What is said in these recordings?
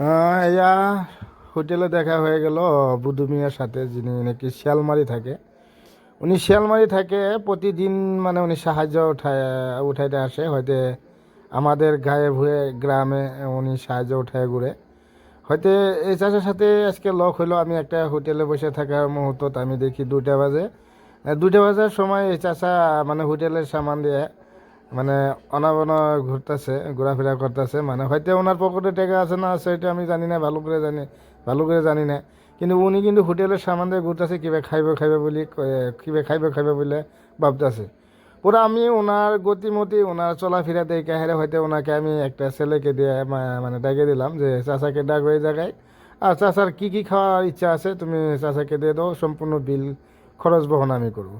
ইয়া হোটেলে দেখা হয়ে গেল বুধু মিয়ার সাথে, যিনি নাকি শিয়ালমারি থাকে। উনি শিয়ালমারি থাকে, প্রতিদিন মানে উনি সাহায্য উঠায়, উঠাইতে আসে। হয়তো আমাদের গায়ে ভুয়ে গ্রামে উনি সাহায্য উঠায় ঘুরে। হয়তো এই চাষের সাথে আজকে লক হইল, আমি একটা হোটেলে বসে থাকার মুহূর্তত আমি দেখি দুটা বাজে। দুটা বাজার সময় এই চাষা মানে হোটেলের সামান দিয়ে মানে অনাবনা ঘুরতেছে, ঘোরাফেরা করতেছে মানে হয়তো ওনার পকেটে টাকা আছে না আছে, এটা আমি জানি না ভালো করে জানি ভালো করে জানি না। কিন্তু উনি কিন্তু হোটেলের সামান দিয়ে ঘুরতেছে কীভাবে খাইবে খাইবে বলি কীভাবে খাইবে খাইবে বলে ভাবতেছে। পুরো আমি ওনার গতিমতি, ওনার চলাফেরা দেখে হেরে হয়তো ওনাকে আমি একটা ছেলেকে দিয়ে মানে ডেকে দিলাম যে, চাচাকে ডাক ওই জায়গায়। আর চাচার কী কী খাওয়ার ইচ্ছা আছে, তুমি চাচাকে দিয়ে দাও, সম্পূর্ণ বিল খরচ বহন আমি করব।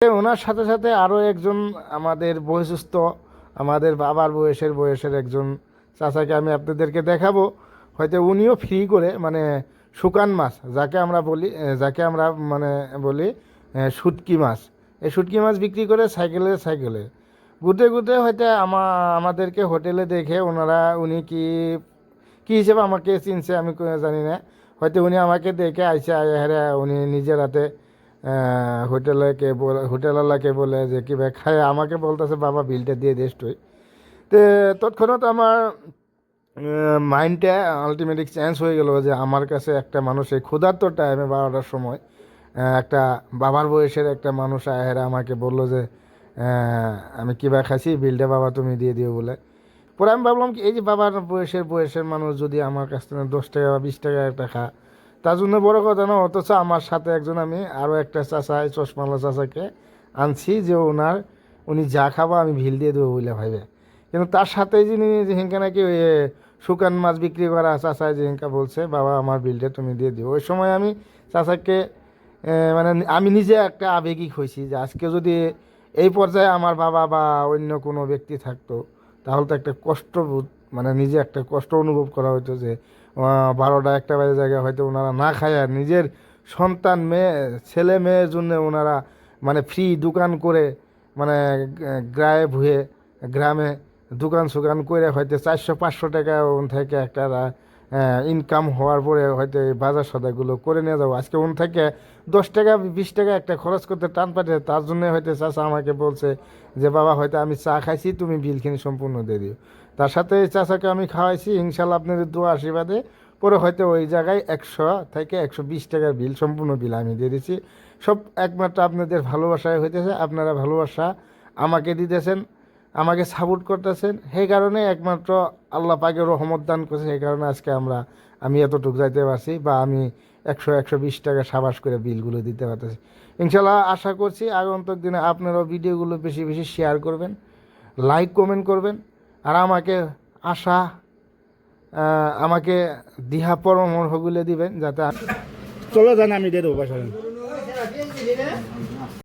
ওনার সাথে সাথে আরও একজন আমাদের বয়সস্থ আমাদের বাবার বয়সের বয়সের একজন চাচাকে আমি আপনাদেরকে দেখাবো। হয়তো উনিও ফ্রি করে মানে শুকান মাছ, যাকে আমরা বলি যাকে আমরা মানে বলি শুটকি মাছ। এই শুটকি মাছ বিক্রি করে সাইকেলে সাইকেলে। ঘুরতে ঘুরতে হয়তো আমা, আমাদেরকে হোটেলে দেখে ওনারা, উনি কি, কী হিসেবে আমাকে চিনছে আমি জানি না। হয়তো উনি আমাকে দেখে আইসে হারে উনি নিজের হাতে হোটেলে কে বলে, হোটেলওয়ালাকে বলে যে কিবা খায়, আমাকে বলতেছে, বাবা, বিলটা দিয়ে দিস তুই। তো, তৎক্ষণাৎ আমার মাইন্ডটা আলটিমেটলি চেঞ্জ হয়ে গেল যে আমার কাছে একটা মানুষ এই ক্ষুধার্ত টাইমে বারোটার সময় একটা বাবার বয়সের একটা মানুষ আহেরা আমাকে বলল যে আমি কিবা খাইছি? বিলটা বাবা তুমি দিয়ে দিও বলে। পরে আমি ভাবলাম কি এই যে বাবার বয়সের বয়সের মানুষ যদি আমার কাছ থেকে দশ টাকা বা বিশ টাকা একটা খা তার জন্য বড় কথা না অথচ আমার সাথে একজন আমি আরও একটা এই চশমালা চাচাকে আনছি যে ওনার উনি যা খাব আমি ভিল দিয়ে দেবো বলে ভাইবে। কিন্তু তার সাথে যিনি যে হিংকা নাকি ওই এ, শুকান মাছ বিক্রি করা চাচা যে হিংকা বলছে বাবা আমার বিলটা তুমি দিয়ে দিও। ওই সময় আমি চাচাকে এ, মানে আমি নিজে একটা আবেগিক হয়েছি যে আজকে যদি এই পর্যায়ে আমার বাবা বা অন্য কোনো ব্যক্তি থাকতো তাহলে তো একটা কষ্টবোধ মানে নিজে একটা কষ্ট অনুভব করা হতো যে বারোটা একটা বাজে জায়গায় হয়তো ওনারা না খায় আর নিজের সন্তান মেয়ে ছেলে মেয়ের জন্য ওনারা মানে ফ্রি দোকান করে মানে গ্রায়ে ভুয়ে গ্রামে দোকান সুকান করে হয়তো চারশো, পাঁচশো টাকা ওন থেকে একটা ইনকাম হওয়ার পরে হয়তো এই বাজার সদাগুলো করে নিয়ে যাব। আজকে ওন থেকে দশ টাকা, বিশ টাকা একটা খরচ করতে টান পাঠে তার জন্য হয়তো চাচা আমাকে বলছে যে, বাবা, হয়তো আমি চা খাইছি, তুমি বিলখিনি সম্পূর্ণ দিয়ে দিও। তার সাথে চাচাকে আমি খাওয়াইছি, ইনশাল্লাহ আপনাদের দু আশীর্বাদে। পরে হয়তো ওই জায়গায় একশো থেকে একশো বিশ টাকার বিল, সম্পূর্ণ বিল আমি দিয়ে দিচ্ছি। সব একমাত্র আপনাদের ভালোবাসায় হইতেছে। আপনারা ভালোবাসা আমাকে দিতেছেন। আমাকে সাপোর্ট করতেছেন। সেই কারণে একমাত্র আল্লাহ পাকে রহমত দান করছে, সেই কারণে আজকে আমরা, আমি এতটুকু যাইতে পারছি বা আমি একশো একশো বিশ টাকা সাবাস করে বিলগুলো দিতে পারতেছি। ইনশাল্লাহ আশা করছি আগন্তক দিনে আপনারাও ভিডিওগুলো বেশি বেশি শেয়ার করবেন লাইক কমেন্ট করবেন, আর আমাকে আশা আমাকে দিহা পরামর্শগুলো দিবেন যাতে চলো জান আমি দেবো